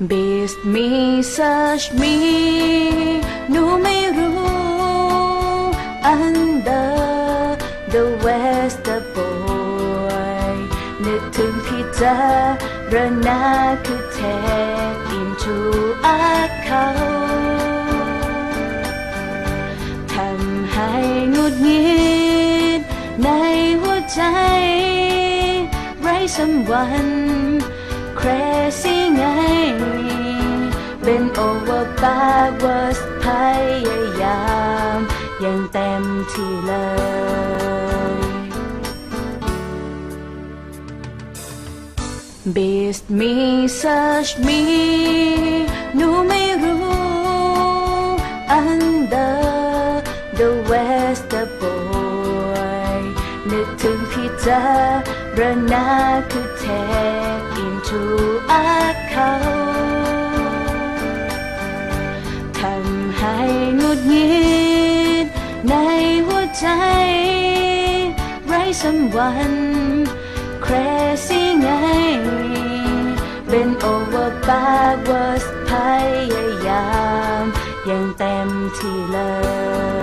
Beast me search me หนูไม่รู้ Under the west the boy นึกถึงพี่จารณาคือ take into account ทำให้งุดงิดในหัวใจ ไร้สัมวัน crazy ไง เป็นโอเวอร์บาร์เวอร์สพยายามอย่างเต็มที่เลยบีสมีเซิร์ช me หนูไม่รู้ under the wester boy นึกถึงพี่เจอระนาคือ take into I ดหงิดในหัวใจไร้สัมวัน crazy ไง เป็นโอเวอร์บาร์เวอร์สพยายามยังเต็มที่เลย